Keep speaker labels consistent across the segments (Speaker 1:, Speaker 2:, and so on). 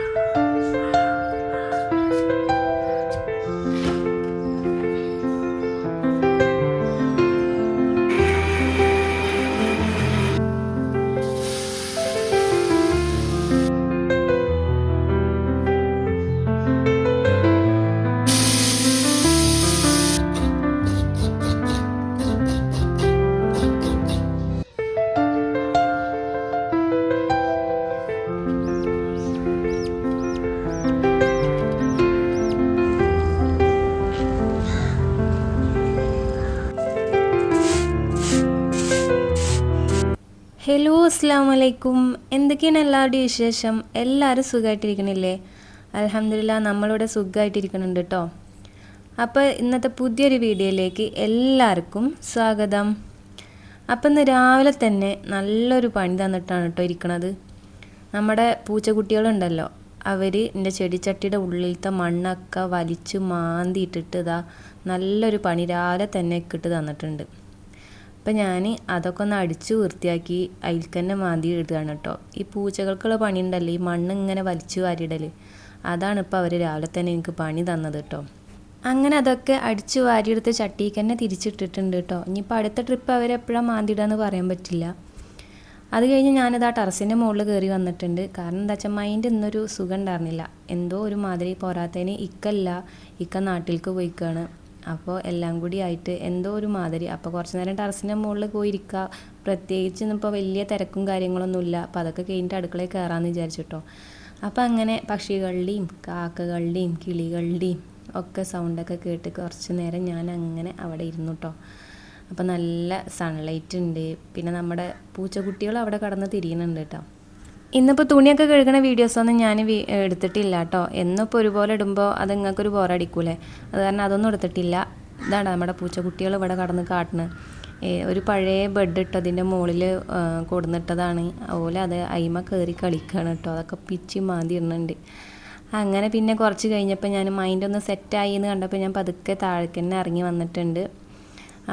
Speaker 1: Thank you. Hello അസ്സാം വലൈക്കും എന്തൊക്കെയാണ് എല്ലാവരുടെയും വിശേഷം? എല്ലാവരും സുഖമായിട്ടിരിക്കണില്ലേ അലഹമില്ല നമ്മളിവിടെ സുഖമായിട്ടിരിക്കണുണ്ട് കേട്ടോ അപ്പോൾ ഇന്നത്തെ പുതിയൊരു വീഡിയോയിലേക്ക് എല്ലാവർക്കും സ്വാഗതം. അപ്പം ഇന്ന് രാവിലെ തന്നെ നല്ലൊരു പണി തന്നിട്ടാണ് കേട്ടോ ഇരിക്കണത്. നമ്മുടെ പൂച്ചക്കുട്ടികളുണ്ടല്ലോ അവർ എന്റെ ചെടിച്ചട്ടിയുടെ ഉള്ളിലത്തെ മണ്ണൊക്കെ വലിച്ചു മാന്തിയിട്ടിട്ട് ഇതാ നല്ലൊരു പണി രാവിലെ തന്നെ ഇക്കിട്ട് തന്നിട്ടുണ്ട്. അപ്പം ഞാൻ അതൊക്കെ ഒന്ന് അടിച്ച് വൃത്തിയാക്കി അയിൽക്കന്നെ മാന്തി ഇടുകയാണ് കേട്ടോ. ഈ പൂച്ചകൾക്കുള്ള പണി ഉണ്ടല്ലോ ഈ മണ്ണ് ഇങ്ങനെ വലിച്ചു വാരിയിടൽ അതാണ് ഇപ്പോൾ അവർ രാവിലെ തന്നെ എനിക്ക് പണി തന്നത് കേട്ടോ. അങ്ങനെ അതൊക്കെ അടിച്ച് വാരിയെടുത്ത് ചട്ടിക്ക് തന്നെ തിരിച്ചിട്ടിട്ടുണ്ട് കേട്ടോ. ഇനിയിപ്പോൾ അടുത്ത ട്രിപ്പ് അവരെപ്പോഴാണ് മാന്തിയിടാന്ന് പറയാൻ പറ്റില്ല. അത് കഴിഞ്ഞ് ഞാനിത് ആ ടെറസിന്റെ മുകളിൽ കയറി വന്നിട്ടുണ്ട്. കാരണം എന്താ വെച്ചാൽ മൈൻഡ് ഇന്നൊരു സുഖം ഉണ്ടായിരുന്നില്ല. എന്തോ ഒരു മാതിരി പോരാത്തതിന് ഇക്കല്ല ഇക്ക നാട്ടിലേക്ക് പോയിക്കാണ്. അപ്പോൾ എല്ലാം കൂടി ആയിട്ട് എന്തോ ഒരു മാതിരി. അപ്പോൾ കുറച്ച് നേരം ടെറസിന്റെ മുകളിൽ പോയി ഇരിക്കുക. പ്രത്യേകിച്ച് ഇന്നിപ്പോൾ വലിയ തിരക്കും കാര്യങ്ങളൊന്നുമില്ല. അപ്പോൾ അതൊക്കെ കഴിഞ്ഞിട്ട് അടുക്കളയിൽ കയറാമെന്ന് വിചാരിച്ചിട്ടോ അപ്പോൾ അങ്ങനെ പക്ഷികളുടെയും കാക്കകളുടെയും കിളികളുടെയും ഒക്കെ സൗണ്ടൊക്കെ കേട്ട് കുറച്ച് നേരം ഞാൻ അങ്ങനെ അവിടെ ഇരുന്നു കേട്ടോ. അപ്പോൾ നല്ല സൺലൈറ്റ് ഉണ്ട്. പിന്നെ നമ്മുടെ പൂച്ചക്കുട്ടികൾ അവിടെ കടന്ന് തിരിയുന്നുണ്ട് കേട്ടോ. ഇന്നിപ്പോൾ തുണിയൊക്കെ കഴുകണ വീഡിയോസൊന്നും ഞാൻ എടുത്തിട്ടില്ല കേട്ടോ എന്നിപ്പോൾ ഒരുപോലെ ഇടുമ്പോൾ അത് നിങ്ങൾക്കൊരു ബോറടിക്കൂലേ അത് കാരണം അതൊന്നും എടുത്തിട്ടില്ല. ഇതാണ് നമ്മുടെ പൂച്ചക്കുട്ടികൾ ഇവിടെ കടന്ന് കാട്ടുന്നത് ഒരു പഴയ ബെഡ് ഇട്ടതിന്റെ മുകളിൽ കൊടുന്നിട്ടതാണ്. അതുപോലെ അത് അയിമ കയറി കളിക്കുകയാണ് കേട്ടോ അതൊക്കെ പിച്ചി മാന്തി ഇടുന്നുണ്ട് അങ്ങനെ പിന്നെ കുറച്ച് കഴിഞ്ഞപ്പോൾ ഞാൻ മൈൻഡ് ഒന്ന് സെറ്റായി എന്ന് കണ്ടപ്പോൾ ഞാൻ പതുക്കെ താഴേക്ക് തന്നെ ഇറങ്ങി വന്നിട്ടുണ്ട്.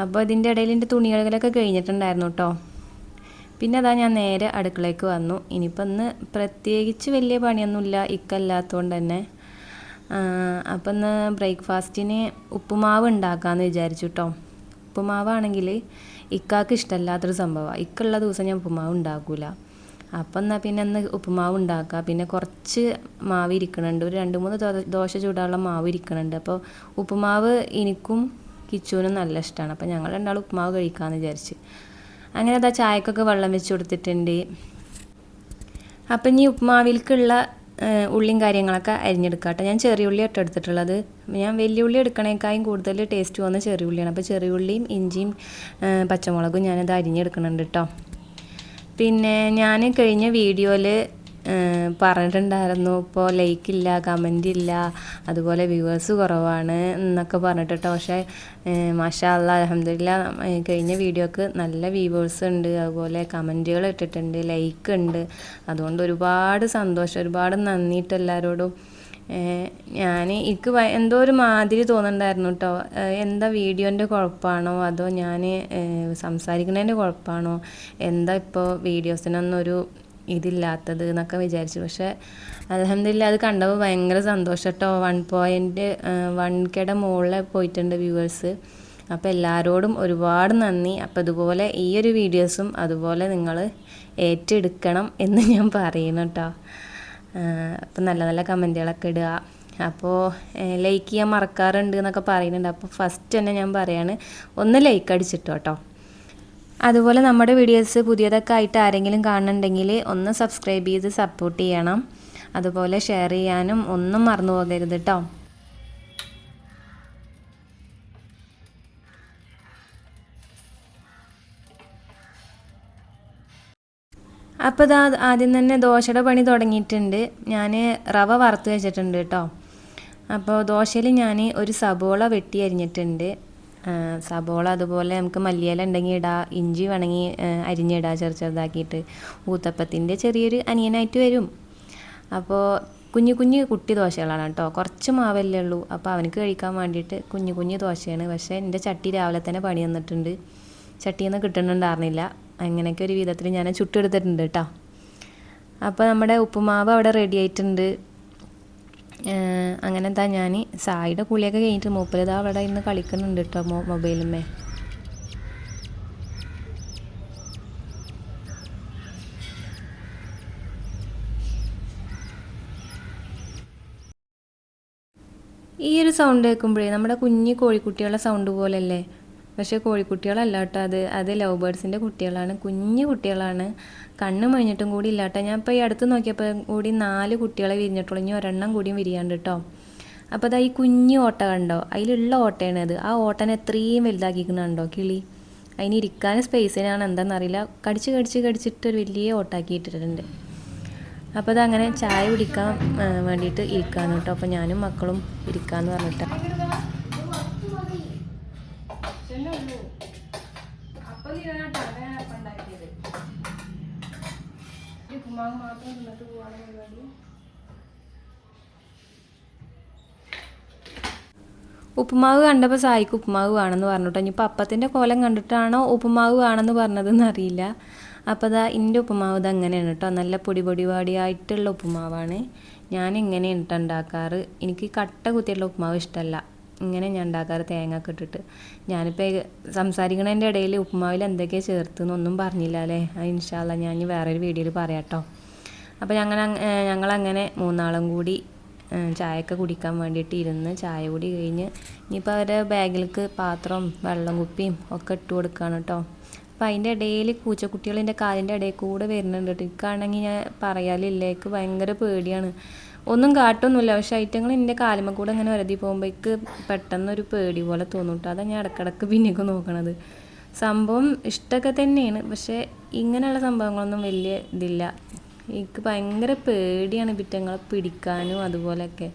Speaker 1: അപ്പോൾ ഇതിന്റെ ഇടയിൽ എന്റെ തുണികളൊക്കെ കഴിഞ്ഞിട്ടുണ്ടായിരുന്നു കേട്ടോ പിന്നെ അതാ ഞാൻ നേരെ അടുക്കളയ്ക്ക് വന്നു. ഇനിയിപ്പോൾ ഇന്ന് പ്രത്യേകിച്ച് വലിയ പണിയൊന്നുമില്ല. ഇക്കല്ലാത്തതുകൊണ്ട് തന്നെ. അപ്പം ഇന്ന് ബ്രേക്ക്ഫാസ്റ്റിന് ഉപ്പുമാവ് ഉണ്ടാക്കാമെന്ന് വിചാരിച്ചു കേട്ടോ ഉപ്പുമാവാണെങ്കിൽ ഇക്കാക്ക് ഇഷ്ടമല്ലാത്തൊരു സംഭവമാണ് ഇക്കുള്ള ദിവസം ഞാൻ ഉപ്പുമാവ് ഉണ്ടാക്കില്ല അപ്പം എന്നാൽ പിന്നെ ഒന്ന് ഉപ്പുമാവ് ഉണ്ടാക്കുക പിന്നെ കുറച്ച് മാവ് ഇരിക്കണുണ്ട്. ഒരു രണ്ട് മൂന്ന് ദോശ ചൂടാനുള്ള മാവ് ഇരിക്കണുണ്ട്. അപ്പോൾ ഉപ്പുമാവ് എനിക്കും കിച്ചുവിനും നല്ല ഇഷ്ടമാണ് അപ്പോൾ ഞങ്ങൾ രണ്ടാളും ഉപ്പുമാവ് കഴിക്കാമെന്ന് വിചാരിച്ച്. അങ്ങനെ അതാ ചായക്കൊക്കെ വെള്ളം വെച്ച് കൊടുത്തിട്ടുണ്ട്. അപ്പം ഇനി ഉപ്മാവിൽക്കുള്ള ഉള്ളിയും കാര്യങ്ങളൊക്കെ അരിഞ്ഞെടുക്കാം കേട്ടോ ഞാൻ ചെറിയ ഉള്ളി ഇട്ട് എടുത്തിട്ടുള്ളത്. ഞാൻ വലിയ ഉള്ളി എടുക്കണേക്കായും കൂടുതൽ ടേസ്റ്റ് പോകുന്ന ചെറിയ ഉള്ളിയാണ് അപ്പോൾ ചെറിയ ഉള്ളിയും ഇഞ്ചിയും പച്ചമുളകും ഞാനത് അരിഞ്ഞെടുക്കുന്നുണ്ട് കേട്ടോ പിന്നെ ഞാൻ കഴിഞ്ഞ വീഡിയോയിൽ പറഞ്ഞിട്ടുണ്ടായിരുന്നു. ഇപ്പോൾ ലൈക്ക് ഇല്ല കമന്റ് ഇല്ല അതുപോലെ വ്യൂവേഴ്സ് കുറവാണ് എന്നൊക്കെ പറഞ്ഞിട്ടോ പക്ഷേ മാഷാ അലഹമില്ല കഴിഞ്ഞ വീഡിയോക്ക് നല്ല വ്യൂവേഴ്സ് ഉണ്ട്. അതുപോലെ കമന്റുകൾ ഇട്ടിട്ടുണ്ട് ലൈക്ക് ഉണ്ട്. അതുകൊണ്ട് ഒരുപാട് സന്തോഷം ഒരുപാട് നന്ദിയിട്ട് എല്ലാവരോടും ഞാൻ എനിക്ക് എന്തോ ഒരു മാതിരി തോന്നുന്നുണ്ടായിരുന്നു കേട്ടോ എന്താ വീഡിയോന്റെ കുഴപ്പമാണോ? അതോ ഞാൻ സംസാരിക്കുന്നതിന്റെ കുഴപ്പമാണോ? എന്താ ഇപ്പോൾ വീഡിയോസിനൊന്നൊരു ഇതില്ലാത്തത് എന്നൊക്കെ വിചാരിച്ചു. പക്ഷേ അലഹമില്ല അത് കണ്ടപ്പോൾ ഭയങ്കര സന്തോഷം കേട്ടോ വൺ പോയിന്റ് വൺ കെയുടെ മുകളിൽ പോയിട്ടുണ്ട് വ്യൂവേഴ്സ്. അപ്പോൾ എല്ലാവരോടും ഒരുപാട് നന്ദി. അപ്പോൾ ഇതുപോലെ ഈ ഒരു വീഡിയോസും അതുപോലെ നിങ്ങൾ ഏറ്റെടുക്കണം എന്ന് ഞാൻ പറയുന്നു കേട്ടോ അപ്പോൾ നല്ല നല്ല കമന്റുകളൊക്കെ ഇടുക. അപ്പോൾ ലൈക്ക് ചെയ്യാൻ മറക്കാറുണ്ട് എന്നൊക്കെ പറയുന്നുണ്ട്. അപ്പോൾ ഫസ്റ്റ് തന്നെ ഞാൻ പറയാണ് ഒന്ന് ലൈക്ക് അടിച്ചിട്ടോ കേട്ടോ അതുപോലെ നമ്മുടെ വീഡിയോസ് പുതിയതൊക്കെ ആയിട്ട് ആരെങ്കിലും കാണുന്നുണ്ടെങ്കിൽ ഒന്ന് സബ്സ്ക്രൈബ് ചെയ്ത് സപ്പോർട്ട് ചെയ്യണം. അതുപോലെ ഷെയർ ചെയ്യാനും ഒന്നും മറന്നു പോകരുത് കേട്ടോ അപ്പോൾ ഇതാ ആദ്യം തന്നെ ദോശയുടെ പണി തുടങ്ങിയിട്ടുണ്ട്. ഞാൻ റവ വറുത്ത് വെച്ചിട്ടുണ്ട് കേട്ടോ അപ്പോൾ ദോശയിൽ ഞാൻ ഒരു സബോള വെട്ടി അരിഞ്ഞിട്ടുണ്ട്. സബോള അതുപോലെ നമുക്ക് മല്ലിയില ഉണ്ടെങ്കിൽ ഇടാം ഇഞ്ചി വേണമെങ്കിൽ അരിഞ്ഞിടാം ചെറു ചെറുതാക്കിയിട്ട്. ഊത്തപ്പത്തിന്റെ ചെറിയൊരു അനിയനായിട്ട് വരും. അപ്പോൾ കുഞ്ഞു കുഞ്ഞു കുട്ടി ദോശകളാണ് കേട്ടോ. കുറച്ച് മാവല്ലേ ഉള്ളൂ. അപ്പോൾ അവനക്ക് കഴിക്കാൻ വേണ്ടിയിട്ട് കുഞ്ഞു കുഞ്ഞു ദോശയാണ്. പക്ഷേ എന്റെ ചട്ടി രാവിലെ തന്നെ പണി തന്നിട്ടുണ്ട്. ചട്ടിയൊന്നും കിട്ടുന്നുണ്ടായിരുന്നില്ല. അങ്ങനെയൊക്കെ ഒരു വിധത്തിൽ ഞാൻ ചുട്ടെടുത്തിട്ടുണ്ട് കേട്ടോ. അപ്പോൾ നമ്മുടെ ഉപ്പുമാവ് അവിടെ റെഡി ആയിട്ടുണ്ട്. അങ്ങനെ എന്താ ഞാൻ സായിയുടെ കുളിയൊക്കെ കഴിഞ്ഞിട്ട് മൂപ്പരിതാ അവിടെ ഇന്ന് കളിക്കുന്നുണ്ട് കേട്ടോ മൊ മൊബൈലുമേ ഈ ഒരു സൗണ്ട് കേൾക്കുമ്പോഴേ നമ്മുടെ കുഞ്ഞു കോഴിക്കുട്ടികളുടെ സൗണ്ട് പോലല്ലേ? പക്ഷേ കോഴിക്കുട്ടികളല്ല കേട്ടോ അത് അത് ലവ് ബേർഡ്സിന്റെ കുട്ടികളാണ് കുഞ്ഞു കുട്ടികളാണ്. കണ്ണ് മഴിഞ്ഞിട്ടും കൂടി ഇല്ല കേട്ടോ ഞാൻ ഇപ്പോൾ ഈ അടുത്ത് നോക്കിയപ്പോൾ കൂടി നാല് കുട്ടികളെ വിരിഞ്ഞിട്ടുള്ളൂ. ഇനി ഒരെണ്ണം കൂടിയും വിരിയാണ്ട് കേട്ടോ അപ്പോൾ അതാ ഈ കുഞ്ഞു ഓട്ട കണ്ടോ? അതിലുള്ള ഓട്ടയാണ് അത് ആ ഓട്ടനെ എത്രയും വലുതാക്കിക്കുന്നുണ്ടോ കിളി? അതിന് ഇരിക്കാൻ സ്പേസിനാണ് എന്താണെന്നറിയില്ല കടിച്ച് കടിച്ച് കടിച്ചിട്ട് ഒരു വലിയ ഓട്ടാക്കി ഇട്ടിട്ടുണ്ട് അപ്പോൾ അതങ്ങനെ ചായ കുടിക്കാൻ വേണ്ടിയിട്ട് ഇരിക്കാന്ന് കേട്ടോ അപ്പോൾ ഞാനും മക്കളും ഈ ഉപ്പുമാവ് കണ്ടപ്പോൾ സായിക്ക് ഉപ്പുമാവ് വേണമെന്ന് പറഞ്ഞിട്ടോ ഇനിയിപ്പോൾ അപ്പത്തിന്റെ കോലം കണ്ടിട്ടാണോ ഉപ്പുമാവ് വേണമെന്ന് പറഞ്ഞതെന്ന് അറിയില്ല. അപ്പോൾ അതാ എന്റെ ഉപ്പുമാവ് ഇത് അങ്ങനെയാണ് കേട്ടോ. നല്ല പൊടി പൊടി പാടിയായിട്ടുള്ള ഉപ്പുമാവാണ്. ഞാൻ എങ്ങനെയാണ് കേട്ടോ ഉണ്ടാക്കാറ്. എനിക്ക് കട്ട കുത്തിയുള്ള ഉപ്പുമാവ് ഇഷ്ടമല്ല ഇങ്ങനെ ഞാൻ ഉണ്ടാക്കാറ് തേങ്ങ ഒക്കെ ഇട്ടിട്ട് ഞാനിപ്പോൾ സംസാരിക്കണതിന്റെ ഇടയിൽ ഉപ്പുമാവിൽ എന്തൊക്കെയാണ് ചേർത്തെന്നൊന്നും പറഞ്ഞില്ല അല്ലേ? ഇൻഷാല്ല ഞാൻ വേറൊരു വീഡിയോയിൽ പറയാം കേട്ടോ. അപ്പോൾ ഞങ്ങൾ ഞങ്ങളങ്ങനെ മൂന്നാളും കൂടി ചായയൊക്കെ കുടിക്കാൻ വേണ്ടിയിട്ട് ഇരുന്ന് ചായ കൂടി കഴിഞ്ഞ് ഇനിയിപ്പോൾ അവരുടെ ബാഗിലേക്ക് പാത്രം വെള്ളം കുപ്പിയും ഒക്കെ ഇട്ട് കൊടുക്കുകയാണ് കേട്ടോ. അപ്പോൾ അതിന്റെ ഇടയിൽ പൂച്ചക്കുട്ടികളിന്റെ കാലിന്റെ ഇടയിൽ കൂടെ വരുന്നുണ്ട് കേട്ടോ. എനിക്കാണെങ്കിൽ ഞാൻ പറയാലില്ലേക്ക് ഭയങ്കര പേടിയാണ്. ഒന്നും കാട്ടൊന്നുമില്ല. പക്ഷെ ഐറ്റങ്ങൾ എന്റെ കാലുമ്മ കൂടെ ഇങ്ങനെ വരതി പോകുമ്പോഴേക്ക് പെട്ടെന്നൊരു പേടി പോലെ തോന്നും കേട്ടോ അതാണ് ഞാൻ ഇടക്കിടക്ക് പിന്നേക്ക് നോക്കണത്. സംഭവം ഇഷ്ടമൊക്കെ തന്നെയാണ്. പക്ഷേ ഇങ്ങനെയുള്ള സംഭവങ്ങളൊന്നും വലിയ ഇതില്ല. എനിക്ക് ഭയങ്കര പേടിയാണ് പിറ്റങ്ങളെ പിടിക്കാനും അതുപോലെയൊക്കെ.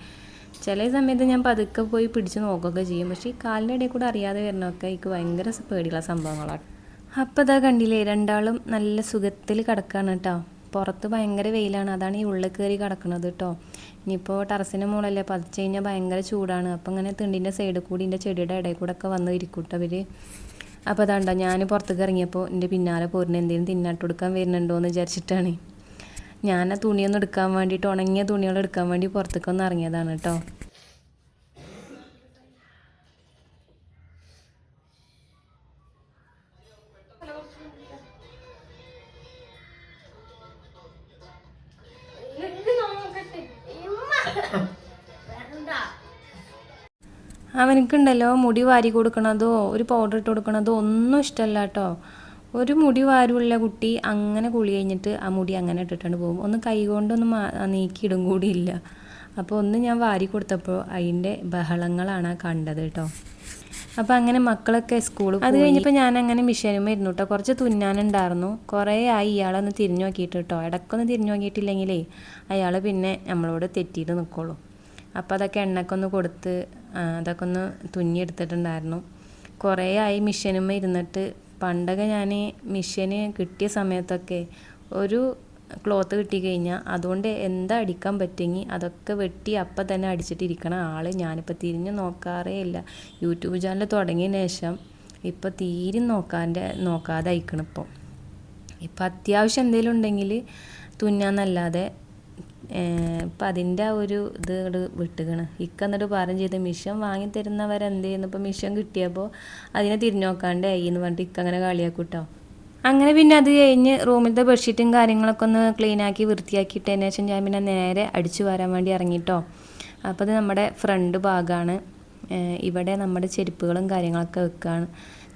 Speaker 1: ചില സമയത്ത് ഞാൻ പതുക്കെ പോയി പിടിച്ച് നോക്കുകയൊക്കെ ചെയ്യും. പക്ഷേ ഈ കാലിന്റെ ഇടയിൽ കൂടെ അറിയാതെ വരണമൊക്കെ എനിക്ക് ഭയങ്കര പേടിയുള്ള സംഭവങ്ങളാണ് അപ്പോൾ ഇതാ കണ്ടില്ലേ രണ്ടാളും നല്ല സുഖത്തിൽ കിടക്കുകയാണ് കേട്ടോ പുറത്ത് ഭയങ്കര വെയിലാണ്. അതാണ് ഈ ഉള്ളിൽ കയറി കിടക്കുന്നത് കേട്ടോ ഇനിയിപ്പോൾ ടെറസിന്റെ മുകളല്ലേ അപ്പോൾ അത് കഴിഞ്ഞാൽ ഭയങ്കര ചൂടാണ്. അപ്പോൾ ഇങ്ങനെ തിണ്ടിന്റെ സൈഡിൽ കൂടി എന്റെ ചെടിയുടെ ഇടയിൽ കൂടെ ഒക്കെ വന്ന് ഇരിക്കൂട്ടോ അവർ അപ്പോൾ അതാണ്ടോ ഞാൻ പുറത്തേക്ക് ഇറങ്ങിയപ്പോൾ എന്റെ പിന്നാലെ പോരുന്ന എന്തെങ്കിലും തിന്നാട്ട് കൊടുക്കാൻ വരുന്നുണ്ടോ എന്ന് വിചാരിച്ചിട്ടാണ്. ഞാൻ ആ തുണിയൊന്നും എടുക്കാൻ വേണ്ടിയിട്ട് ഉണങ്ങിയ തുണികൾ എടുക്കാൻ വേണ്ടി പുറത്തേക്കൊന്ന് ഇറങ്ങിയതാണ് കേട്ടോ. അവനക്കുണ്ടല്ലോ മുടി വാരി കൊടുക്കണതോ ഒരു പൗഡർ ഇട്ട് കൊടുക്കണതോ ഒന്നും ഇഷ്ടമല്ല കേട്ടോ. ഒരു മുടി വാരുള്ള കുട്ടി അങ്ങനെ കുളി കഴിഞ്ഞിട്ട് ആ മുടി അങ്ങനെ ഇട്ടിട്ടുണ്ട് പോകും. ഒന്ന് കൈ കൊണ്ടൊന്നും നീക്കിയിടും കൂടിയില്ല. അപ്പോൾ ഒന്ന് ഞാൻ വാരി കൊടുത്തപ്പോൾ അതിന്റെ ബഹളങ്ങളാണ് കണ്ടത് കേട്ടോ. അപ്പോൾ അങ്ങനെ മക്കളൊക്കെ സ്കൂളിൽ അത് കഴിഞ്ഞപ്പോൾ ഞാൻ അങ്ങനെ മിഷനുമേ ഇരുന്നു കേട്ടോ. കുറച്ച് തുന്നാനുണ്ടായിരുന്നു. കുറേ ആയി ഇയാളൊന്ന് തിരിഞ്ഞു നോക്കിയിട്ട്. കേട്ടോ ഇടയ്ക്കൊന്ന് തിരിഞ്ഞു നോക്കിയിട്ടില്ലെങ്കിലേ അയാൾ പിന്നെ നമ്മളോട് തെറ്റിയിട്ട് നിൽക്കുള്ളൂ അപ്പോൾ അതൊക്കെ എണ്ണക്കൊന്ന് കൊടുത്ത് അതൊക്കെ ഒന്ന് തുന്നിയെടുത്തിട്ടുണ്ടായിരുന്നു. കുറേ ആയി മിഷ്യനുമ്മ ഇരുന്നിട്ട്. പണ്ടൊക്കെ ഞാൻ മിഷ്യന് കിട്ടിയ സമയത്തൊക്കെ ഒരു ക്ലോത്ത് കിട്ടിക്കഴിഞ്ഞാൽ അതുകൊണ്ട് എന്താ അടിക്കാൻ പറ്റുമെങ്കിൽ അതൊക്കെ വെട്ടി അപ്പം തന്നെ അടിച്ചിട്ടിരിക്കണ ആൾ ഞാനിപ്പോൾ തിരിഞ്ഞ് നോക്കാറേ ഇല്ല. യൂട്യൂബ് ചാനൽ തുടങ്ങിയ ശേഷം ഇപ്പോൾ തീരെ നോക്കാന്റെ നോക്കാതെ അയക്കണം ഇപ്പോൾ ഇപ്പം അത്യാവശ്യം എന്തെങ്കിലും ഉണ്ടെങ്കിൽ തുന്നാന്നല്ലാതെ ഇപ്പം അതിന്റെ ആ ഒരു ഇത് ഇങ്ങോട്ട് വിട്ടുകണ് ഇക്ക എന്നിട്ട് പാരം ചെയ്ത് മിഷൻ വാങ്ങി തരുന്നവരെന്ത് ചെയ്യുന്നു? ഇപ്പം മിഷൻ കിട്ടിയപ്പോൾ അതിനെ തിരിഞ്ഞു നോക്കാണ്ട് ആയി എന്ന് പറഞ്ഞിട്ട് ഇക്ക അങ്ങനെ കളിയാക്കൂട്ടോ. അങ്ങനെ പിന്നെ അത് കഴിഞ്ഞ് റൂമിലത്തെ ബെഡ്ഷീറ്റും കാര്യങ്ങളൊക്കെ ഒന്ന് ക്ലീനാക്കി വൃത്തിയാക്കിയിട്ടതിന് ശേഷം ഞാൻ പിന്നെ നേരെ അടിച്ചു വരാൻ വേണ്ടി ഇറങ്ങിയിട്ടോ അപ്പോൾ അത് നമ്മുടെ ഫ്രണ്ട് ഭാഗമാണ് ഇവിടെ നമ്മുടെ ചെരുപ്പുകളും കാര്യങ്ങളൊക്കെ വെക്കുകയാണ്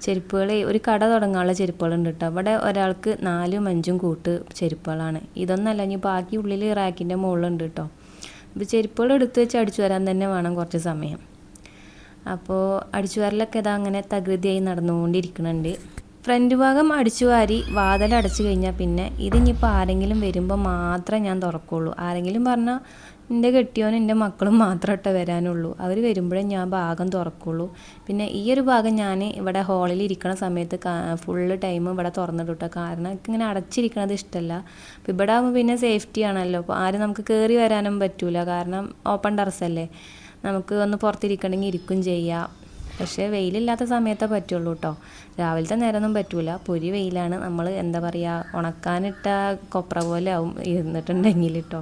Speaker 1: ചെരുപ്പുകൾ ഒരു കട തുടങ്ങാനുള്ള ചെരുപ്പുകളുണ്ട് കേട്ടോ അവിടെ ഒരാൾക്ക് നാലും അഞ്ചും കൂട്ട് ചെരുപ്പുകളാണ്. ഇതൊന്നല്ല ഇനി ബാക്കി ഉള്ളിൽ റാക്കിന്റെ മുകളിലുണ്ട് കേട്ടോ അപ്പോൾ ചെരുപ്പുകൾ എടുത്ത് വെച്ച് അടിച്ചു വരാൻ തന്നെ വേണം കുറച്ച് സമയം. അപ്പോൾ അടിച്ചു വരലൊക്കെ ഇതാ അങ്ങനെ തകൃതിയായി നടന്നുകൊണ്ടിരിക്കുന്നുണ്ട് ഫ്രണ്ട് ഭാഗം അടിച്ചു വാരി വാതിലടച്ചു കഴിഞ്ഞാൽ പിന്നെ ഇതിനിപ്പോൾ ആരെങ്കിലും വരുമ്പോൾ മാത്രമേ ഞാൻ തുറക്കുള്ളൂ. ആരെങ്കിലും പറഞ്ഞാൽ എന്റെ കെട്ടിയോനും എന്റെ മക്കളും മാത്രമേ വരാനുള്ളൂ. അവർ വരുമ്പോഴേ ഞാൻ ഭാഗം തുറക്കുള്ളൂ. പിന്നെ ഈ ഒരു ഭാഗം ഞാൻ ഇവിടെ ഹാളിൽ ഇരിക്കുന്ന സമയത്ത് ഫുള്ള് ടൈം ഇവിടെ തുറന്നിട്ടു കാരണം ഇങ്ങനെ അടച്ചിരിക്കണത് ഇഷ്ടമല്ല അപ്പോൾ ഇവിടെ ആകുമ്പോൾ പിന്നെ സേഫ്റ്റി ആണല്ലോ. അപ്പോൾ ആരും നമുക്ക് കയറി വരാനും പറ്റൂല. കാരണം ഓപ്പൺ ടെറസല്ലേ നമുക്ക് ഒന്ന് പുറത്തിരിക്കണമെങ്കിൽ ഇരിക്കും ചെയ്യാം. പക്ഷേ വെയിലില്ലാത്ത സമയത്തേ പറ്റുള്ളൂ കേട്ടോ രാവിലത്തെ നേരമൊന്നും പറ്റൂല. പൊരി വെയിലാണ്. നമ്മൾ എന്താ പറയുക ഉണക്കാനിട്ട കൊപ്ര പോലെ ആവും ഇരുന്നിട്ടുണ്ടെങ്കിൽ കേട്ടോ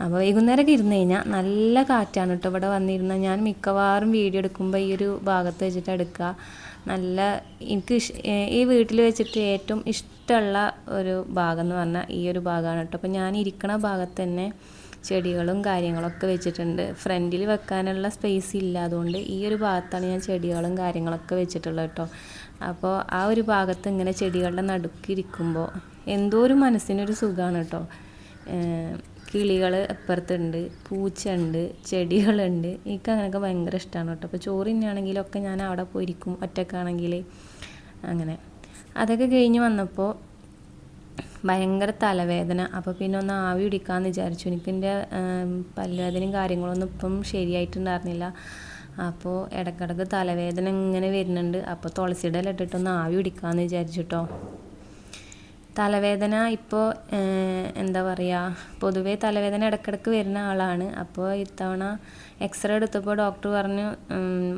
Speaker 1: അപ്പോൾ വൈകുന്നേരമൊക്കെ ഇരുന്ന് കഴിഞ്ഞാൽ നല്ല കാറ്റാണ് കേട്ടോ ഇവിടെ വന്നിരുന്ന ഞാൻ മിക്കവാറും വീഡിയോ എടുക്കുമ്പോൾ ഈ ഒരു ഭാഗത്ത് വെച്ചിട്ട് എടുക്കുക നല്ല എനിക്ക് ഈ വീട്ടിൽ വെച്ചിട്ട് ഏറ്റവും ഇഷ്ടമുള്ള ഒരു ഭാഗം എന്ന് പറഞ്ഞാൽ ഈ ഒരു ഭാഗമാണ് കേട്ടോ അപ്പോൾ ഞാൻ ഇരിക്കുന്ന ഭാഗത്ത് തന്നെ ചെടികളും കാര്യങ്ങളൊക്കെ വെച്ചിട്ടുണ്ട്. ഫ്രണ്ടിൽ വെക്കാനുള്ള സ്പേസ് ഇല്ല. അതുകൊണ്ട് ഈ ഒരു ഭാഗത്താണ് ഞാൻ ചെടികളും കാര്യങ്ങളൊക്കെ വെച്ചിട്ടുള്ളത് കേട്ടോ അപ്പോൾ ആ ഒരു ഭാഗത്ത് ഇങ്ങനെ ചെടികളുടെ നടുക്കിരിക്കുമ്പോൾ എന്തോ ഒരു മനസ്സിനൊരു സുഖമാണ് കേട്ടോ കിളികൾ അപ്പുറത്തുണ്ട് പൂച്ചയുണ്ട് ചെടികളുണ്ട്. എനിക്ക് അങ്ങനെയൊക്കെ ഭയങ്കര ഇഷ്ടമാണ് കേട്ടോ. അപ്പോൾ ചോറ് തന്നെയാണെങ്കിലൊക്കെ ഞാൻ അവിടെ പോയിരിക്കും ഒറ്റക്കാണെങ്കിൽ അങ്ങനെ. അതൊക്കെ കഴിഞ്ഞ് വന്നപ്പോൾ ഭയങ്കര തലവേദന. അപ്പോൾ പിന്നെ ഒന്ന് ആവി പിടിക്കാമെന്ന് വിചാരിച്ചു. എനിക്കെന്റെ പല്ലുവേദനയും കാര്യങ്ങളൊന്നും ഇപ്പം ശരിയായിട്ടുണ്ടായിരുന്നില്ല. അപ്പോൾ ഇടയ്ക്കിടയ്ക്ക് തലവേദന ഇങ്ങനെ വരുന്നുണ്ട്. അപ്പോൾ തുളസിയുടെ ഇട്ടിട്ടൊന്ന് ആവി പിടിക്കാമെന്ന് വിചാരിച്ചിട്ടോ തലവേദന ഇപ്പോൾ എന്താ പറയുക പൊതുവേ തലവേദന ഇടയ്ക്കിടയ്ക്ക് വരുന്ന ആളാണ്. അപ്പോൾ ഇത്തവണ എക്സ്റേ എടുത്തപ്പോൾ ഡോക്ടർ പറഞ്ഞു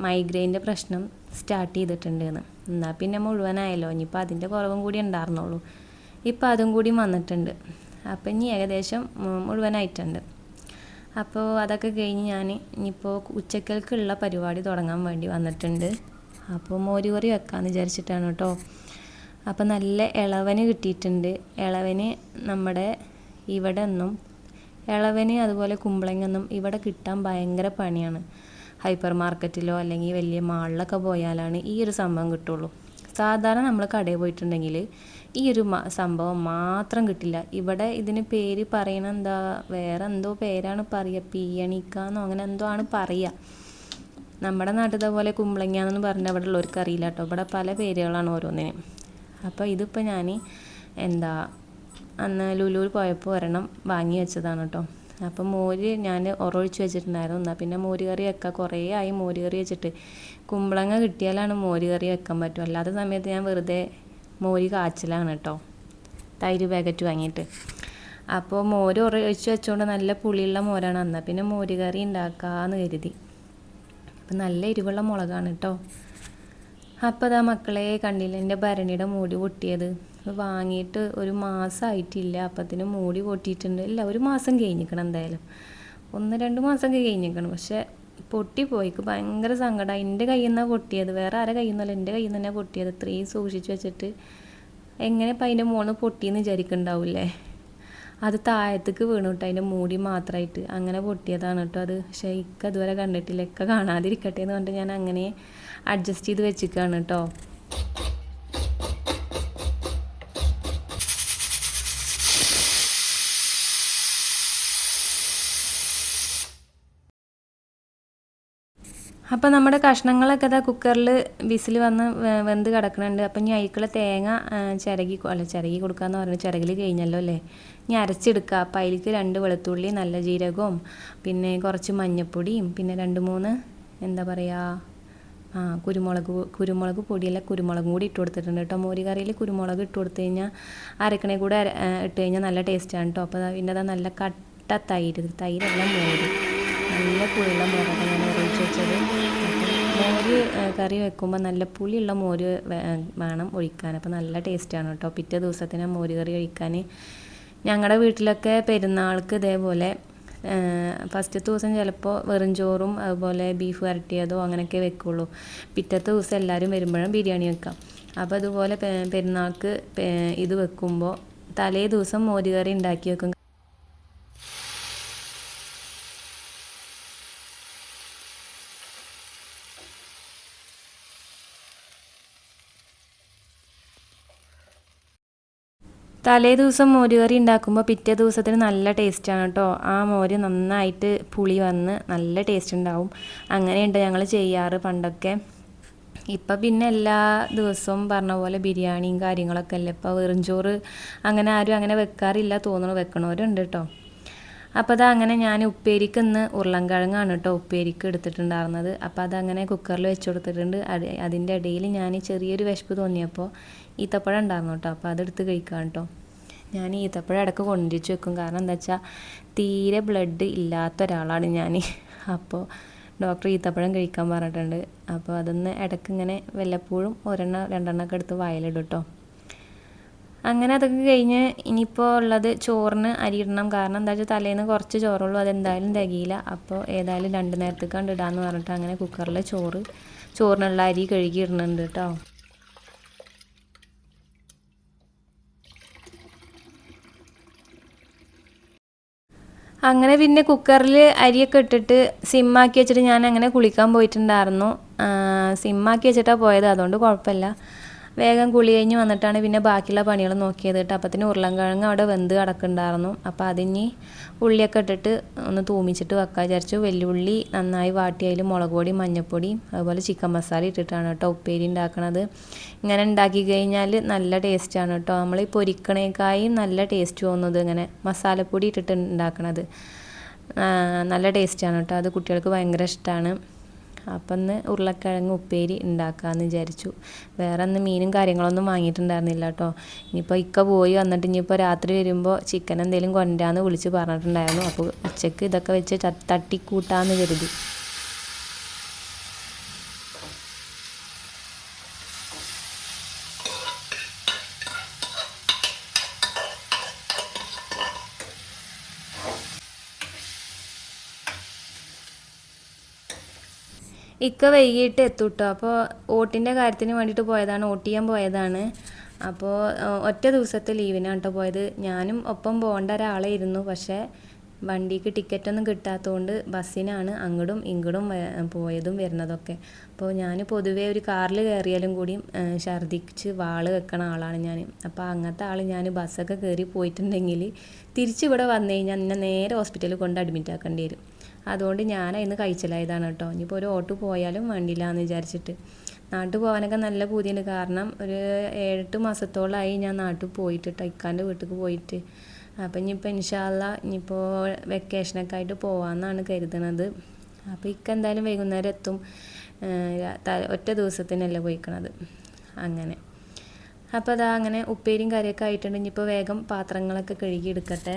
Speaker 1: മൈഗ്രെയിന്റെ പ്രശ്നം സ്റ്റാർട്ട് ചെയ്തിട്ടുണ്ട് എന്ന് എന്നാൽ പിന്നെ മുഴുവനായല്ലോ. ഇനിയിപ്പോൾ അതിന്റെ കുറവും കൂടി ഉണ്ടായിരുന്നുള്ളൂ ഇപ്പോൾ അതും കൂടി വന്നിട്ടുണ്ട്. അപ്പം ഇനി ഏകദേശം മുഴുവനായിട്ടുണ്ട്. അപ്പോൾ അതൊക്കെ കഴിഞ്ഞ് ഞാൻ ഇനിയിപ്പോൾ ഉച്ചക്കൽക്കുള്ള പരിപാടി തുടങ്ങാൻ വേണ്ടി വന്നിട്ടുണ്ട്. അപ്പോൾ മോരുകറി വെക്കാമെന്ന് വിചാരിച്ചിട്ടാണ് കേട്ടോ. അപ്പോൾ നല്ല ഇളവന് കിട്ടിയിട്ടുണ്ട്. ഇളവന് നമ്മുടെ ഇവിടെ ഒന്നും ഇളവന് അതുപോലെ കുമ്പളങ്ങൊന്നും ഇവിടെ കിട്ടാൻ ഭയങ്കര പണിയാണ്. ഹൈപ്പർ മാർക്കറ്റിലോ അല്ലെങ്കിൽ വലിയ മാളിലൊക്കെ പോയാലാണ് ഈ ഒരു സംഭവം കിട്ടുള്ളൂ. സാധാരണ നമ്മൾ കടയിൽ പോയിട്ടുണ്ടെങ്കിൽ ഈ ഒരു സംഭവം മാത്രം കിട്ടില്ല. ഇവിടെ ഇതിന് പേര് പറയണ എന്താ വേറെ എന്തോ പേരാണ് പറയുക പീയണിക്കാന്നോ അങ്ങനെ എന്തോ ആണ് പറയുക നമ്മുടെ നാട്ടിലത്തെ പോലെ കുമ്പളങ്ങാന്നൊന്നും പറഞ്ഞാൽ അവിടെ ഉള്ളവർക്ക് അറിയില്ല കേട്ടോ. ഇവിടെ പല പേരുകളാണ് ഓരോന്നിനും. അപ്പോൾ ഇതിപ്പോൾ ഞാൻ എന്താ അന്ന് ലുലൂർ പോയപ്പോൾ ഒരെണ്ണം വാങ്ങി വെച്ചതാണ് കേട്ടോ അപ്പം മോര് ഞാൻ ഒറൊഴിച്ച് വെച്ചിട്ടുണ്ടായിരുന്നു. എന്നാൽ പിന്നെ മോര് കറി വെക്കാം കുറേ ആയി മോര് കറി വെച്ചിട്ട്. കുമ്പളങ്ങ കിട്ടിയാലാണ് മോര് കറി വെക്കാൻ പറ്റും. അല്ലാത്ത സമയത്ത് ഞാൻ വെറുതെ മോര് കാച്ചലാണ് കേട്ടോ തൈര് പാക്കറ്റ് വാങ്ങിയിട്ട്. അപ്പോൾ മോര് ഉറയൊഴിച്ച് വെച്ചുകൊണ്ട് നല്ല പുളിയുള്ള മോരാണ് എന്നാൽ പിന്നെ മോര് കറി ഉണ്ടാക്കാമെന്ന് കരുതി. അപ്പം നല്ല എരിവുള്ള മുളകാണ് കേട്ടോ അപ്പോൾ അതാ മക്കളെ കണ്ടില്ല എന്റെ ഭരണിയുടെ മൂടി പൊട്ടിയത്? വാങ്ങിയിട്ട് ഒരു മാസമായിട്ടില്ല അപ്പത്തിന് മൂടി പൊട്ടിയിട്ടുണ്ട്. ഇല്ല ഒരു മാസം കഴിഞ്ഞിരിക്കണം എന്തായാലും. ഒന്ന് രണ്ട് മാസമൊക്കെ കഴിഞ്ഞിരിക്കണം. പക്ഷേ പൊട്ടിപ്പോയിക്ക്. ഭയങ്കര സങ്കടം. എന്റെ കയ്യിൽ നിന്നാണ് പൊട്ടിയത്. വേറെ ആരെ കയ്യിൽ നിന്നല്ല. എന്റെ കയ്യിൽ നിന്ന് തന്നെ പൊട്ടിയത്. ഇത്രയും സൂക്ഷിച്ച് വെച്ചിട്ട് എങ്ങനെ ഇപ്പം അതിന്റെ മുകളിൽ പൊട്ടിയെന്ന് വിചാരിക്കുന്നുണ്ടാവില്ലേ? അത് താഴത്തേക്ക് വീണു കേട്ടോ. അതിന്റെ മൂടി മാത്രമായിട്ട്. അങ്ങനെ പൊട്ടിയതാണ് കേട്ടോ അത്. പക്ഷേ ഇക്ക അതുവരെ കണ്ടിട്ടില്ല. ഇക്ക കാണാതിരിക്കട്ടെ എന്ന് പറഞ്ഞിട്ട് ഞാൻ അങ്ങനെ അഡ്ജസ്റ്റ് ചെയ്ത് വെച്ചിരിക്കുകയാണ് കേട്ടോ അപ്പോൾ നമ്മുടെ കഷ്ണങ്ങളൊക്കെ ഇതാ കുക്കറിൽ വിസിൽ വന്ന് വെന്ത് കിടക്കുന്നുണ്ട് അപ്പം ഇനി അയക്കുള്ള തേങ്ങ ചിരകി അല്ല ചിരകി കൊടുക്കാമെന്ന് പറഞ്ഞു ചിരകിൽ കഴിഞ്ഞല്ലോ അല്ലേ? ഇനി അരച്ചെടുക്കുക അപ്പം അതിലേക്ക് രണ്ട് വെളുത്തുള്ളി നല്ല ജീരകവും പിന്നെ കുറച്ച് മഞ്ഞൾപ്പൊടിയും പിന്നെ രണ്ട് മൂന്ന് എന്താ പറയുക ആ കുരുമുളക് കുരുമുളക് പൊടിയല്ല കുരുമുളകും കൂടി ഇട്ട് കൊടുത്തിട്ടുണ്ട് കേട്ടോ. മോരി കറിയിൽ കുരുമുളക് ഇട്ട് കൊടുത്തു കഴിഞ്ഞാൽ അരക്കണേ കൂടെ ഇട്ട് കഴിഞ്ഞാൽ നല്ല ടേസ്റ്റാണ് കേട്ടോ. അപ്പോൾ പിന്നെ അതാ നല്ല കട്ട തൈര് തൈരെല്ലാം മോര്. നല്ല പുളിയുള്ള മോരൊക്കെ ഞാൻ ഒഴിച്ച് വെച്ചത്. മോര് കറി വെക്കുമ്പോൾ നല്ല പുളിയുള്ള മോര് വേണം ഒഴിക്കാൻ. അപ്പോൾ നല്ല ടേസ്റ്റാണ് കേട്ടോ. പിറ്റേ ദിവസത്തിന് മോരി കറി ഒഴിക്കാൻ ഞങ്ങളുടെ വീട്ടിലൊക്കെ പെരുന്നാൾക്ക് ഇതേപോലെ ഫസ്റ്റത്തെ ദിവസം ചിലപ്പോൾ വെറും ചോറും അതുപോലെ ബീഫ് വരട്ടിയതോ അങ്ങനെയൊക്കെ വെക്കുള്ളൂ. പിറ്റത്തെ ദിവസം എല്ലാവരും വരുമ്പോഴും ബിരിയാണി വെക്കാം. അപ്പോൾ അതുപോലെ പെരുന്നാൾക്ക് ഇത് വെക്കുമ്പോൾ തലേ ദിവസം മോരുകറി ഉണ്ടാക്കി വെക്കും. തലേ ദിവസം മോര് കറി ഉണ്ടാക്കുമ്പോൾ പിറ്റേ ദിവസത്തിന് നല്ല ടേസ്റ്റാണ് കേട്ടോ ആ മോര് നന്നായിട്ട് പുളി വന്ന് നല്ല ടേസ്റ്റ് ഉണ്ടാവും. അങ്ങനെയുണ്ട് ഞങ്ങൾ ചെയ്യാറ് പണ്ടൊക്കെ. ഇപ്പം പിന്നെ എല്ലാ ദിവസവും പറഞ്ഞ പോലെ ബിരിയാണിയും കാര്യങ്ങളൊക്കെ അല്ലേ? ഇപ്പോൾ വെറും ചോറ് അങ്ങനെ ആരും അങ്ങനെ വെക്കാറില്ല തോന്നുന്നു വെക്കണവരുണ്ട് കേട്ടോ അപ്പോൾ അത് അങ്ങനെ ഞാൻ ഉപ്പേരിക്ക് ഇന്ന് ഉരുളൻകിഴങ്ങാണ് കേട്ടോ ഉപ്പേരിക്ക് എടുത്തിട്ടുണ്ടായിരുന്നത്. അപ്പോൾ അതങ്ങനെ കുക്കറിൽ വെച്ച് കൊടുത്തിട്ടുണ്ട്. അതിന്റെ ഇടയിൽ ഞാൻ ചെറിയൊരു വിശപ്പ് തോന്നിയപ്പോൾ ഈത്തപ്പഴം ഉണ്ടായിരുന്നു കേട്ടോ അപ്പോൾ അതെടുത്ത് കഴിക്കാം കേട്ടോ ഞാൻ ഈത്തപ്പഴം ഇടയ്ക്ക് കൊണ്ടിരിച്ച് വെക്കും. കാരണം എന്താ വെച്ചാൽ തീരെ ബ്ലഡ് ഇല്ലാത്ത ഒരാളാണ് ഞാൻ അപ്പോൾ ഡോക്ടർ ഈത്തപ്പഴം കഴിക്കാൻ പറഞ്ഞിട്ടുണ്ട്. അപ്പോൾ അതൊന്ന് ഇടയ്ക്ക് ഇങ്ങനെ വല്ലപ്പോഴും ഒരെണ്ണം രണ്ടെണ്ണമൊക്കെ എടുത്ത് വയലിടും കേട്ടോ അങ്ങനെ അതൊക്കെ കഴിഞ്ഞ് ഇനിയിപ്പോൾ ഉള്ളത് ചോറിന് അരിയിടണം കാരണം എന്താ വെച്ചാൽ തലേന്ന് കുറച്ച് ചോറുള്ളൂ. അതെന്തായാലും തികയില്ല. അപ്പോൾ ഏതായാലും രണ്ട് നേരത്തേക്ക് കണ്ട് ഇടാമെന്ന് പറഞ്ഞിട്ട് അങ്ങനെ കുക്കറിൽ ചോറ് ചോറിനുള്ള അരി കഴുകി ഇടുന്നുണ്ട് കേട്ടോ. അങ്ങനെ പിന്നെ കുക്കറിൽ അരിയൊക്കെ ഇട്ടിട്ട് സിമ്മാക്കി വെച്ചിട്ട് ഞാൻ അങ്ങനെ കുളിക്കാൻ പോയിട്ടുണ്ടായിരുന്നു. സിമ്മാക്കി വെച്ചിട്ടാണ് പോയത്. അതുകൊണ്ട് കുഴപ്പമില്ല. വേഗം കുളി കഴിഞ്ഞ് വന്നിട്ടാണ് പിന്നെ ബാക്കിയുള്ള പണികൾ നോക്കിയത് കേട്ടോ. അപ്പത്തിന് ഉരുളൻകിഴങ്ങ് അവിടെ വെന്ത് കിടക്കുന്നുണ്ടായിരുന്നു. അപ്പോൾ അതിനി ഉള്ളിയൊക്കെ ഇട്ടിട്ട് ഒന്ന് തൂമിച്ചിട്ട് വെക്കാൻ വിചാരിച്ചു. വെല്ലുള്ളി നന്നായി വാട്ടി. അതിൽ മുളക് പൊടി മഞ്ഞൾപ്പൊടി അതുപോലെ ചിക്കൻ മസാല ഇട്ടിട്ടാണ് കേട്ടോ ഉപ്പേരി ഉണ്ടാക്കണത്. ഇങ്ങനെ ഉണ്ടാക്കി കഴിഞ്ഞാൽ നല്ല ടേസ്റ്റാണ് കേട്ടോ. നമ്മൾ ഈ പൊരിക്കണേക്കായും നല്ല ടേസ്റ്റ് തോന്നുന്നത് ഇങ്ങനെ മസാലപ്പൊടി ഇട്ടിട്ട് ഉണ്ടാക്കണത്. നല്ല ടേസ്റ്റാണ് കേട്ടോ. അത് കുട്ടികൾക്ക് ഭയങ്കര ഇഷ്ടമാണ് അപ്പം ഇന്ന് ഉരുളക്കിഴങ്ങ് ഉപ്പേരി ഉണ്ടാക്കാമെന്ന് വിചാരിച്ചു. വേറെ അന്ന് മീനും കാര്യങ്ങളൊന്നും വാങ്ങിയിട്ടുണ്ടായിരുന്നില്ല കേട്ടോ ഇനിയിപ്പോൾ ഇക്ക പോയി വന്നിട്ട് ഇനിയിപ്പോൾ രാത്രി വരുമ്പോൾ ചിക്കൻ എന്തെങ്കിലും കൊണ്ടാന്ന് വിളിച്ച് പറഞ്ഞിട്ടുണ്ടായിരുന്നു. അപ്പോൾ ഉച്ചയ്ക്ക് ഇതൊക്കെ വെച്ച് തട്ടിക്കൂട്ടാമെന്ന് കരുതി. ഇക്ക വൈകിട്ട് എത്തും കേട്ടോ അപ്പോൾ ഓട്ടിന്റെ കാര്യത്തിന് വേണ്ടിയിട്ട് പോയതാണ് ഓട്ട് ചെയ്യാൻ പോയതാണ് അപ്പോൾ ഒറ്റ ദിവസത്തെ ലീവിനാണ് കേട്ടോ പോയത്. ഞാനും ഒപ്പം പോകേണ്ട ഇരുന്നു. പക്ഷേ വണ്ടിക്ക് ടിക്കറ്റൊന്നും കിട്ടാത്തതുകൊണ്ട് ബസ്സിനാണ് അങ്ങടും ഇങ്ങടും പോയതും വരുന്നതൊക്കെ. അപ്പോൾ ഞാൻ പൊതുവേ ഒരു കാറിൽ കയറിയാലും കൂടി ഛർദ്ദിച്ച് വാൾ വെക്കണ ആളാണ് ഞാൻ. അപ്പോൾ അങ്ങനത്തെ ആൾ ഞാൻ ബസ്സൊക്കെ കയറി പോയിട്ടുണ്ടെങ്കിൽ തിരിച്ചിവിടെ വന്നു കഴിഞ്ഞാൽ എന്നെ നേരെ ഹോസ്പിറ്റലിൽ കൊണ്ട് അഡ്മിറ്റ് ആക്കേണ്ടി വരും. അതുകൊണ്ട് ഞാൻ അതിന് കഴിച്ചിലായതാണ് കേട്ടോ. ഇനിയിപ്പോൾ ഒരു ഓട്ടോ പോയാലും വേണ്ടില്ല എന്ന് വിചാരിച്ചിട്ട്. നാട്ടിൽ പോകാനൊക്കെ നല്ല പൂതിയുണ്ട്. കാരണം ഒരു ഏഴെട്ട് മാസത്തോളമായി ഞാൻ നാട്ടിൽ പോയിട്ട് ടൈക്കാന്റെ വീട്ടിൽ പോയിട്ട്. അപ്പം ഇനിയിപ്പോൾ ഇൻഷാല്ല ഇനിയിപ്പോൾ വെക്കേഷനൊക്കെ ആയിട്ട് പോകാമെന്നാണ് കരുതുന്നത് അപ്പോൾ ഇക്ക എന്തായാലും വൈകുന്നേരം എത്തും. ഒറ്റ ദിവസത്തിനല്ലേ പോയിക്കണത്. അങ്ങനെ. അപ്പോൾ അതാ അങ്ങനെ ഉപ്പേരിയും കറിയൊക്കെ ആയിട്ടുണ്ട്. ഇനിയിപ്പോൾ വേഗം പാത്രങ്ങളൊക്കെ കഴുകി എടുക്കട്ടെ.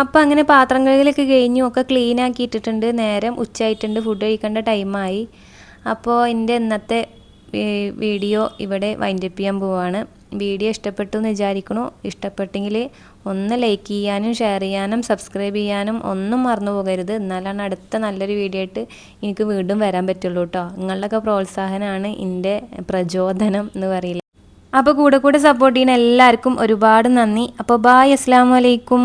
Speaker 1: അപ്പോൾ അങ്ങനെ പാത്രം കഴുകലൊക്കെ കഴിഞ്ഞു. ഒക്കെ ക്ലീൻ ആക്കി ഇട്ടിട്ടുണ്ട് നേരം ഉച്ചയായിട്ടുണ്ട്. ഫുഡ് കഴിക്കേണ്ട ടൈമായി അപ്പോൾ എന്റെ ഇന്നത്തെ വീഡിയോ ഇവിടെ വൈൻഡപ്പ് ചെയ്യാൻ പോവാണ്. വീഡിയോ ഇഷ്ടപ്പെട്ടു എന്ന് വിചാരിക്കണു. ഇഷ്ടപ്പെട്ടെങ്കിൽ ഒന്ന് ലൈക്ക് ചെയ്യാനും ഷെയർ ചെയ്യാനും സബ്സ്ക്രൈബ് ചെയ്യാനും ഒന്നും മറന്നു പോകരുത്. എന്നാലാണ് അടുത്ത നല്ലൊരു വീഡിയോ ആയിട്ട് എനിക്ക് വീണ്ടും വരാൻ പറ്റുള്ളൂ കേട്ടോ നിങ്ങളുടെയൊക്കെ പ്രോത്സാഹനമാണ് എന്റെ പ്രചോദനം എന്ന് പറയില്ല അപ്പോൾ കൂടെ കൂടെ സപ്പോർട്ട് ചെയ്യുന്ന എല്ലാവർക്കും ഒരുപാട് നന്ദി. അപ്പോൾ ബായ് അസ്സാം വലൈക്കും